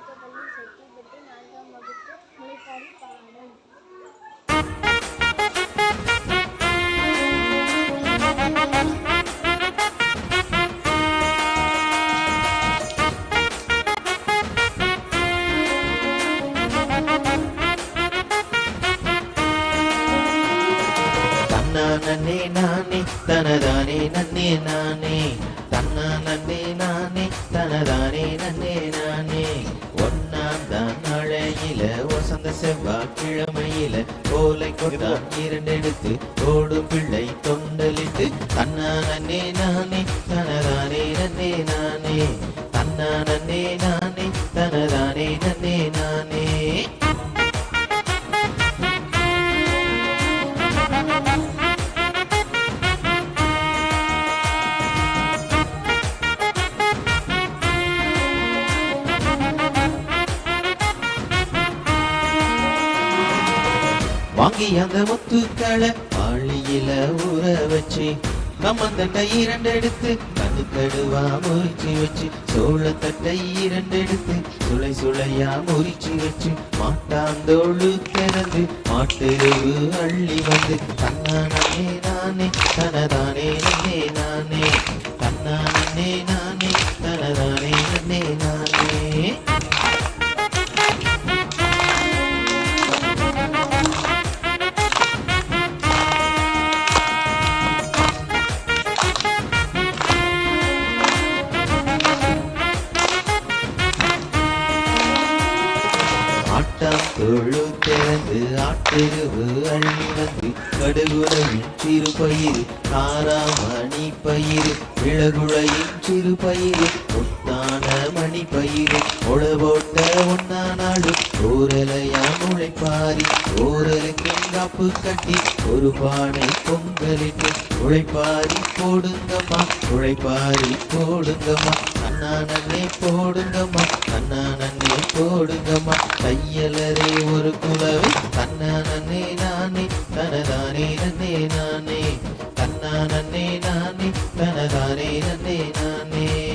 துவக்கப்பள்ளி செட்டிப்பட்டி நான்காம் வகுப்பு முளைப்பாரி பாடம். நானே நானே தனதானே நன்னே நானே. வசந்த செவ்வாய்க்கிழமையில கோலை கொண்டான் இரண்டெடுத்து ஓடும் பிள்ளை தொண்டலிட்டு தன்னா நன்னே நானே தனதானே நன்னே நானே. வாங்கி அந்த முத்துக்களை ஆழியில ஊற வச்சு கம்மந்தட்டை இரண்டெடுத்து கண்ணு கடுவா முறிச்சு வச்சு சோளத்தட்டை இரண்டெடுத்து சுளை சுளையா முறிச்சு வச்சு மாட்டாந்தோಳು திறந்து மாட்டெருவு அள்ளி வந்து தன்னானே நானே தனதானே நானே தன்னானே நானே ஆட்டம் தொழு திறந்து ஆட்டிருவு அள்ளி வந்து கடுகுலையின் சிறு பயிர் காராமணி பயிர் விளகுழையின் சிறு பயிர் முத்தான மணி பயிர் உழவோட்ட ஒன்னா நாடு ஓரலையா முளைப்பாரி ஓரலுக்கு காப்பு கட்டி ஒரு பானை பொங்கலிட்டு உழைப்பாரி போடுங்கம்மா உழைப்பாரி போடுங்கம்மா அண்ணா நன்னே போடுங்கம்மா அண்ணா நன்னே போடுங்கம்மா. ஒரு குலவி. தன்னா நன்னே நானே தனதானே நன்னே நானே. தன்னா நன்னே நானே தனதானே நன்னே நானே.